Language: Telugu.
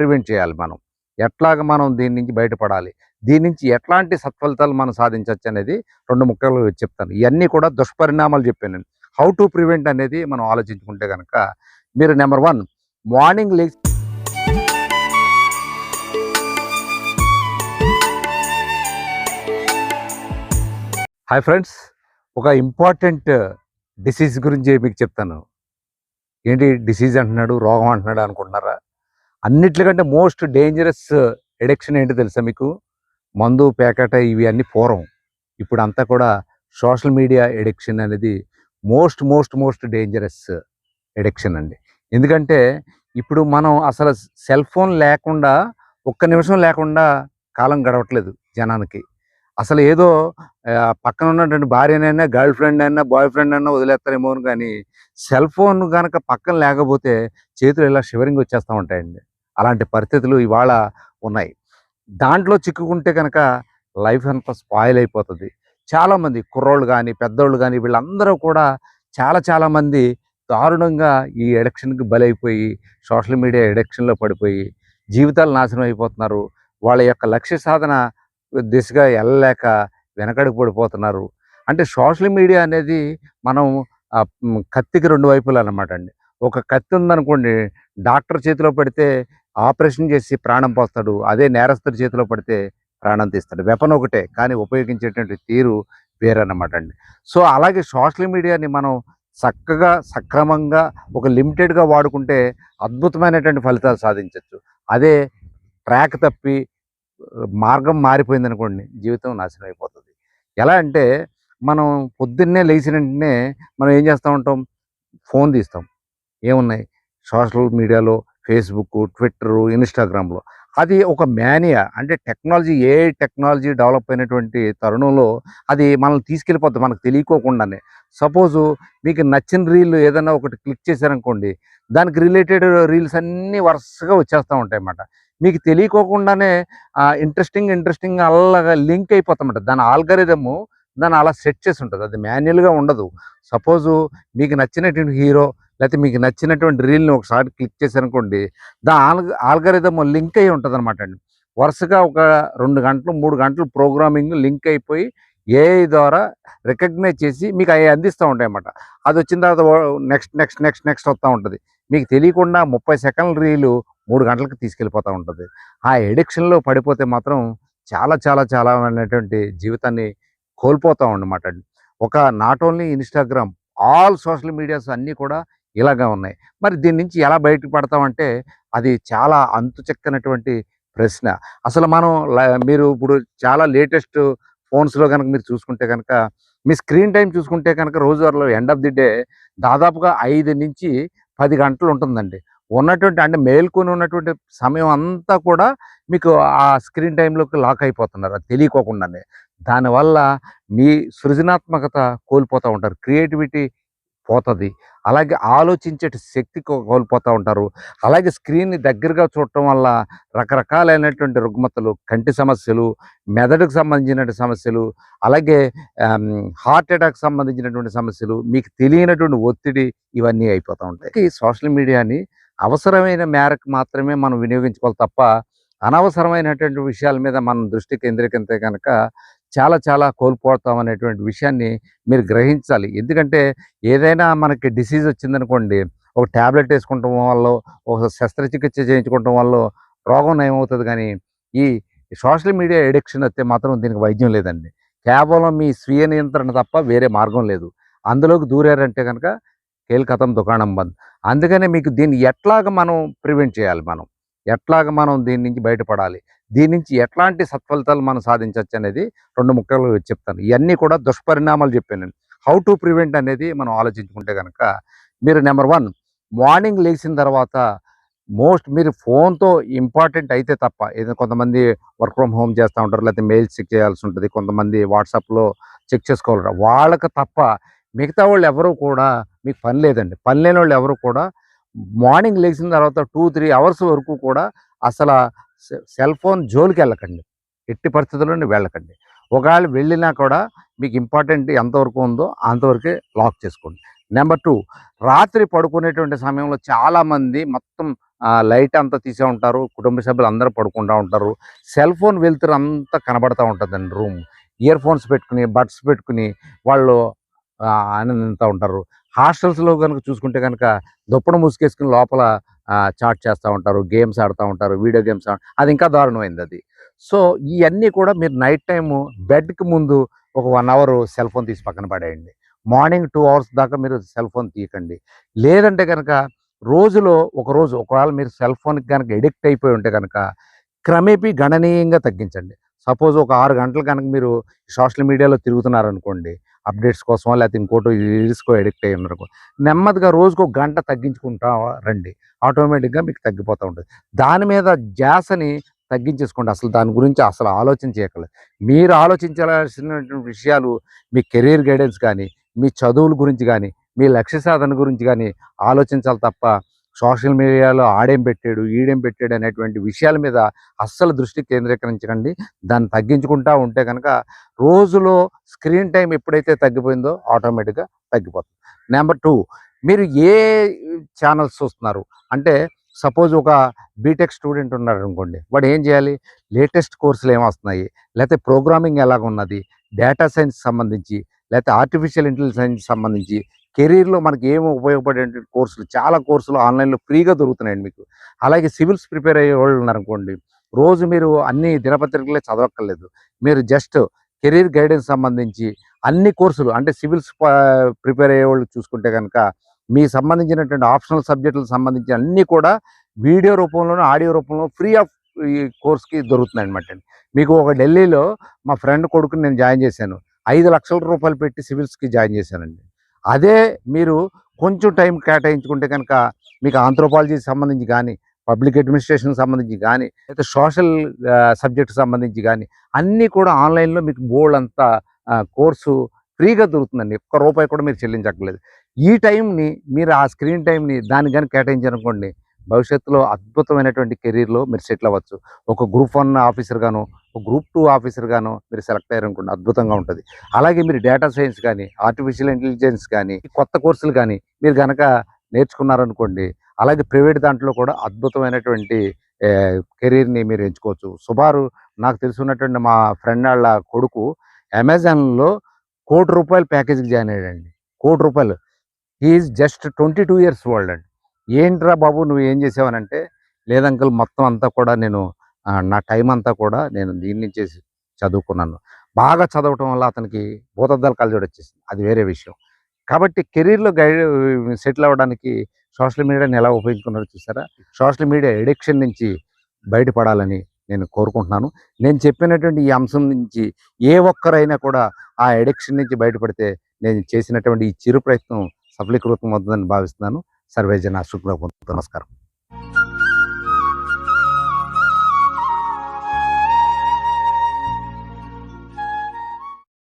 ప్రివెంట్ చేయాలి మనం. ఎట్లాగ మనం దీని నుంచి బయటపడాలి? దీని నుంచి ఎట్లాంటి సత్ఫలితాలు మనం సాధించవచ్చు అనేది రెండు ముక్కలు చెప్తాను. ఇవన్నీ కూడా దుష్పరిణామాలు చెప్పాను నేను. హౌ టు ప్రివెంట్ అనేది మనం ఆలోచించుకుంటే కనుక మీరు నెంబర్ వన్ మార్నింగ్ లేచి హాయ్ ఫ్రెండ్స్ ఒక ఇంపార్టెంట్ డిసీజ్ గురించి మీకు చెప్తాను. ఏంటి డిసీజ్ అంటున్నాడు రోగం అంటున్నాడు అనుకుంటున్నారా? అన్నిట్లకంటే మోస్ట్ డేంజరస్ ఎడిక్షన్ ఏంటి తెలుసా మీకు? మందు పేకట ఇవి అన్ని పూర్వం. ఇప్పుడు అంతా కూడా సోషల్ మీడియా ఎడిక్షన్ అనేది most most most dangerous addiction అండి. ఎందుకంటే ఇప్పుడు మనం అసలు సెల్ ఫోన్ లేకుండా ఒక్క నిమిషం లేకుండా కాలం గడవట్లేదు జనానికి. అసలు ఏదో పక్కన ఉన్నటువంటి భార్యనైనా గర్ల్ ఫ్రెండ్ అయినా బాయ్ ఫ్రెండ్ అయినా వదిలేస్తారేమో అని కానీ సెల్ ఫోన్ కనుక పక్కన లేకపోతే చేతులు ఇలా షివరింగ్ వచ్చేస్తూ ఉంటాయండి. అలాంటి పరిస్థితులు ఇవాళ ఉన్నాయి. దాంట్లో చిక్కుకుంటే కనుక లైఫ్ అంతా స్పాయిల్ అయిపోతుంది. చాలామంది కుర్రోళ్ళు కానీ పెద్దోళ్ళు కానీ వీళ్ళందరూ కూడా చాలా చాలామంది దారుణంగా ఈ ఎడక్షన్కి బలైపోయి సోషల్ మీడియా ఎడక్షన్లో పడిపోయి జీవితాలు నాశనం అయిపోతున్నారు. వాళ్ళ యొక్క లక్ష్య సాధన దిశగా వెళ్ళలేక వెనకడికి పడిపోతున్నారు. అంటే సోషల్ మీడియా అనేది మనం కత్తికి రెండు వైపులు అన్నమాట అండి. ఒక కత్తి ఉందనుకోండి డాక్టర్ చేతిలో పడితే ఆపరేషన్ చేసి ప్రాణం పోస్తాడు. అదే నేరస్తుడి చేతిలో పడితే ప్రాణం తీస్తాడు. వెపన్ ఒకటే కానీ ఉపయోగించేటువంటి తీరు వేరన్నమాట అండి. సో అలాగే సోషల్ మీడియాని మనం చక్కగా సక్రమంగా ఒక లిమిటెడ్గా వాడుకుంటే అద్భుతమైనటువంటి ఫలితాలు సాధించవచ్చు అదే ట్రాక్ తప్పి మార్గం మారిపోయింది అనుకోండి జీవితం నాశనం అయిపోతుంది. ఎలా అంటే మనం పొద్దున్నే లేచిన వెంటనే మనం ఏం చేస్తూ ఉంటాం? ఫోన్ తీస్తాం. ఏమున్నాయి? సోషల్ మీడియాలో ఫేస్బుక్ ట్విట్టర్ ఇన్స్టాగ్రామ్లో. అది ఒక మేనియా. అంటే టెక్నాలజీ ఏ టెక్నాలజీ డెవలప్ అయినటువంటి తరుణంలో అది మనల్ని తీసుకెళ్ళిపోతుంది మనకు తెలియకోకుండానే. సపోజు మీకు నచ్చిన రీల్ ఏదైనా ఒకటి క్లిక్ చేశారనుకోండి దానికి రిలేటెడ్ రీల్స్ అన్నీ వరుసగా వచ్చేస్తూ ఉంటాయి అన్నమాట మీకు తెలియకోకుండానే ఇంట్రెస్టింగ్ ఇంట్రెస్టింగ్ అలాగా లింక్ అయిపోతామన్నమాట దాని ఆల్గరిథము దాన్ని అలా సెట్ చేసి ఉంటుంది. అది మాన్యువల్గా ఉండదు. సపోజు మీకు నచ్చినటువంటి హీరో లేకపోతే మీకు నచ్చినటువంటి రీల్ని ఒకసారి క్లిక్ చేశారనుకోండి దా ఆల్ లింక్ అయి ఉంటుంది అనమాట అండి. వరుసగా ఒక రెండు గంటలు మూడు గంటలు ప్రోగ్రామింగ్ లింక్ అయిపోయి ఏఐ ద్వారా రికగ్నైజ్ చేసి మీకు అవి అందిస్తూ ఉంటాయి అన్నమాట అది వచ్చిన తర్వాత నెక్స్ట్ నెక్స్ట్ నెక్స్ట్ నెక్స్ట్ వస్తూ ఉంటుంది. మీకు తెలియకుండా ముప్పై సెకండ్ల రీలు మూడు గంటలకు తీసుకెళ్ళిపోతూ ఉంటుంది. ఆ ఎడిక్షన్లో పడిపోతే మాత్రం చాలా చాలా చాలా అనేటువంటి జీవితాన్ని కోల్పోతాం అన్నమాట అండి. ఒక not only Instagram all social medias అన్నీ కూడా ఇలాగా ఉన్నాయి. మరి దీని నుంచి ఎలా బయటకు పడతామంటే అది చాలా అంతు చెక్కనటువంటి ప్రశ్న. అసలు మనం మీరు ఇప్పుడు చాలా లేటెస్ట్ ఫోన్స్లో కనుక మీరు చూసుకుంటే కనుక మీ స్క్రీన్ టైం చూసుకుంటే కనుక రోజువారీలో ఎండ్ ఆఫ్ ది డే దాదాపుగా ఐదు నుంచి పది గంటలు ఉంటుందండి. ఉన్నటువంటి అంటే మేల్కొని ఉన్నటువంటి సమయం అంతా కూడా మీకు ఆ స్క్రీన్ టైంలోకి లాక్ అయిపోతున్నారు. అది తెలియకోకుండానే. దానివల్ల మీ సృజనాత్మకత కోల్పోతూ ఉంటారు. క్రియేటివిటీ పోతుంది. అలాగే ఆలోచించే శక్తి కో- కోల్పోతూ ఉంటారు. అలాగే స్క్రీన్ని దగ్గరగా చూడటం వల్ల రకరకాలైనటువంటి రుగ్మతలు కంటి సమస్యలు మెదడుకు సంబంధించినటువంటి సమస్యలు అలాగే హార్ట్ అటాక్ సంబంధించినటువంటి సమస్యలు మీకు తెలియనటువంటి ఒత్తిడి ఇవన్నీ అయిపోతూ ఉంటాయి. సోషల్ మీడియాని అవసరమైన మేరకు మాత్రమే మనం వినియోగించుకోవాలి తప్ప అనవసరమైనటువంటి విషయాల మీద మనం దృష్టి కేంద్రీకరిస్తే కనుక చాలా చాలా కోల్పోతాం అనేటువంటి విషయాన్ని మీరు గ్రహించాలి. ఎందుకంటే ఏదైనా మనకి డిసీజ్ వచ్చిందనుకోండి ఒక ట్యాబ్లెట్ వేసుకుంటాం వల్ల ఒక శస్త్రచికిత్స చేయించుకోవటం వల్ల రోగం నయమవుతుంది కానీ ఈ సోషల్ మీడియా ఎడిక్షన్ వస్తే మాత్రం దీనికి వైద్యం లేదండి. కేవలం మీ స్వీయ నియంత్రణ తప్ప వేరే మార్గం లేదు. అందులోకి దూరారంటే కనుక కేల్కతం దుకాణం బంద్. అందుకనే మీకు దీన్ని ఎట్లాగ మనం ప్రివెంట్ చేయాలి మనం? ఎట్లాగ మనం దీని నుంచి బయటపడాలి? దీని నుంచి ఎట్లాంటి సత్ఫలితాలు మనం సాధించవచ్చు అనేది రెండు ముక్కలు చెప్తాను. ఇవన్నీ కూడా దుష్పరిణామాలు చెప్పాను నేను. హౌ టు ప్రివెంట్ అనేది మనం ఆలోచించుకుంటే కనుక మీరు నెంబర్ వన్ మార్నింగ్ లేచిన తర్వాత మోస్ట్ మీరు ఫోన్తో ఇంపార్టెంట్ అయితే తప్ప ఏదైనా కొంతమంది వర్క్ ఫ్రమ్ హోమ్ చేస్తూ ఉంటారు లేకపోతే మెయిల్స్ చెక్ చేయాల్సి ఉంటుంది కొంతమంది వాట్సాప్లో చెక్ చేసుకోవాలి. వాళ్ళకి తప్ప మిగతా వాళ్ళు ఎవరు కూడా మీకు పని లేదండి. పని లేని వాళ్ళు ఎవరు కూడా మార్నింగ్ లేచిన తర్వాత టూ త్రీ అవర్స్ వరకు కూడా అసలు సెల్ ఫోన్ జోలికి వెళ్ళకండి ఎట్టి పరిస్థితుల్లోనే వెళ్ళకండి. ఒకవేళ వెళ్ళినా కూడా మీకు ఇంపార్టెంట్ ఎంతవరకు ఉందో అంతవరకే లాక్ చేసుకోండి. నెంబర్ టూ రాత్రి పడుకునేటువంటి సమయంలో చాలామంది మొత్తం లైట్ అంతా తీసే ఉంటారు కుటుంబ సభ్యులు అందరూ పడుకుంటూ ఉంటారు. సెల్ ఫోన్ వెళ్తురు అంతా కనబడుతూ ఉంటుందండి రూమ్. ఇయర్ ఫోన్స్ పెట్టుకుని బడ్స్ పెట్టుకుని వాళ్ళు ఆ, ఆనందిస్తూ ఉంటారు. హాస్టల్స్లో కనుక చూసుకుంటే కనుక దుప్పడ మూసుకేసుకుని లోపల చాట్ చేస్తూ ఉంటారు గేమ్స్ ఆడుతూ ఉంటారు వీడియో గేమ్స్ అది ఇంకా దారుణమైంది అది. సో ఇవన్నీ కూడా మీరు నైట్ టైము బెడ్కి ముందు ఒక వన్ అవర్ సెల్ ఫోన్ తీసి పక్కన పడేయండి. మార్నింగ్ టూ అవర్స్ దాకా మీరు సెల్ ఫోన్ తీయకండి. లేదంటే కనుక రోజులో ఒక రోజు ఒకవేళ మీరు సెల్ ఫోన్కి కనుక ఎడిక్ట్ అయిపోయి ఉంటే కనుక క్రమేపీ గణనీయంగా తగ్గించండి. సపోజ్ ఒక ఆరు గంటలు కనుక మీరు సోషల్ మీడియాలో తిరుగుతున్నారనుకోండి అప్డేట్స్ కోసం లేకపోతే ఇంకోటి రీల్స్కో ఎడిక్ట్ అయ్యి ఉన్నారు నెమ్మదిగా రోజుకు ఒక గంట తగ్గించుకుంటా రండి. ఆటోమేటిక్గా మీకు తగ్గిపోతూ ఉంటుంది. దాని మీద జాసని తగ్గించేసుకోండి. అసలు దాని గురించి అసలు ఆలోచన చేయకలేదు మీరు ఆలోచించాల్సినటువంటి విషయాలు మీ కెరీర్ గైడెన్స్ కానీ మీ చదువుల గురించి కానీ మీ లక్ష్య సాధన గురించి కానీ ఆలోచించాలి తప్ప సోషల్ మీడియాలో ఆడేం పెట్టాడు ఈడేం పెట్టాడు అనేటువంటి విషయాల మీద అస్సలు దృష్టి కేంద్రీకరించకండి. దాన్ని తగ్గించుకుంటా ఉంటే కనుక రోజులో స్క్రీన్ టైం ఎప్పుడైతే తగ్గిపోయిందో ఆటోమేటిక్గా తగ్గిపోతుంది. నెంబర్ టూ మీరు ఏ ఛానల్స్ చూస్తున్నారు? అంటే సపోజ్ ఒక బీటెక్ స్టూడెంట్ ఉన్నారు అనుకోండి వాడు ఏం చేయాలి? లేటెస్ట్ కోర్సులు ఏమొస్తున్నాయి లేకపోతే ప్రోగ్రామింగ్ ఎలాగ ఉన్నది డేటా సైన్స్ సంబంధించి లేకపోతే ఆర్టిఫిషియల్ ఇంటెలిజెన్స్ సంబంధించి కెరీర్లో మనకి ఏమి ఉపయోగపడే కోర్సులు? చాలా కోర్సులు ఆన్లైన్లో ఫ్రీగా దొరుకుతున్నాయండి మీకు. అలాగే సివిల్స్ ప్రిపేర్ అయ్యే వాళ్ళు ఉన్నారనుకోండి రోజు మీరు అన్ని దినపత్రికలే చదవక్కర్లేదు. మీరు జస్ట్ కెరీర్ గైడెన్స్ సంబంధించి అన్ని కోర్సులు అంటే సివిల్స్ ప్రిపేర్ అయ్యే వాళ్ళు చూసుకుంటే కనుక మీ సంబంధించినటువంటి ఆప్షనల్ సబ్జెక్టులకు సంబంధించిన అన్నీ కూడా వీడియో రూపంలోనూ ఆడియో రూపంలో ఫ్రీ ఆఫ్ ఈ కోర్స్కి దొరుకుతున్నాయి అనమాట మీకు ఒక ఢిల్లీలో మా ఫ్రెండ్ కొడుకుని నేను జాయిన్ చేశాను. ఐదు లక్షల రూపాయలు పెట్టి సివిల్స్కి జాయిన్ చేశానండి. అదే మీరు కొంచెం టైం కేటాయించుకుంటే కనుక మీకు ఆంథ్రోపాలజీకి సంబంధించి కానీ పబ్లిక్ అడ్మినిస్ట్రేషన్ సంబంధించి కానీ అయితే సోషల్ సబ్జెక్ట్ సంబంధించి కానీ అన్నీ కూడా ఆన్లైన్లో మీకు బోర్డు అంతా కోర్సు ఫ్రీగా దొరుకుతుందండి. ఒక్క రూపాయి కూడా మీరు చెల్లించక్కర్లేదు. ఈ టైంని మీరు ఆ స్క్రీన్ టైంని దానికి కానీ కేటాయించారనుకోండి భవిష్యత్తులో అద్భుతమైనటువంటి కెరీర్లో మీరు సెటిల్ అవ్వచ్చు. ఒక గ్రూప్ వన్ ఆఫీసర్గాను గ్రూప్ టూ ఆఫీసర్గాను మీరు సెలెక్ట్ అయ్యారనుకోండి అద్భుతంగా ఉంటుంది. అలాగే మీరు డేటా సైన్స్ కానీ ఆర్టిఫిషియల్ ఇంటెలిజెన్స్ కానీ కొత్త కోర్సులు కానీ మీరు కనుక నేర్చుకున్నారనుకోండి అలాగే ప్రైవేట్ దాంట్లో కూడా అద్భుతమైనటువంటి కెరీర్ని మీరు ఎంచుకోవచ్చు. సుమారు నాకు తెలుసున్నటువంటి మా ఫ్రెండ్ వాళ్ళ కొడుకు అమెజాన్లో కోటి రూపాయల ప్యాకేజీకి జాయిన్ అయ్యాడండి. కోటి రూపాయలు. Is just twenty two years old అండి. ఏంట్రా బాబు నువ్వు ఏం చేసావనంటే లేదంకల్ మొత్తం అంతా కూడా నేను నా టైం అంతా కూడా నేను దీని నుంచే చదువుకున్నాను. బాగా చదవటం వల్ల అతనికి భూతద్దాలు కలజోడు వచ్చేసింది. అది వేరే విషయం. కాబట్టి కెరీర్లో గైడ్ సెటిల్ అవ్వడానికి సోషల్ మీడియాని ఎలా ఉపయోగించుకున్నారో చూసారా? సోషల్ మీడియా ఎడిక్షన్ నుంచి బయటపడాలని నేను కోరుకుంటున్నాను. నేను చెప్పినటువంటి ఈ అంశం నుంచి ఏ ఒక్కరైనా కూడా ఆ ఎడిక్షన్ నుంచి బయటపడితే నేను చేసినటువంటి ఈ చిరు ప్రయత్నం సఫలీకృతం అవుతుందని భావిస్తున్నాను. సర్వేజన శుక్ల నమస్కారం.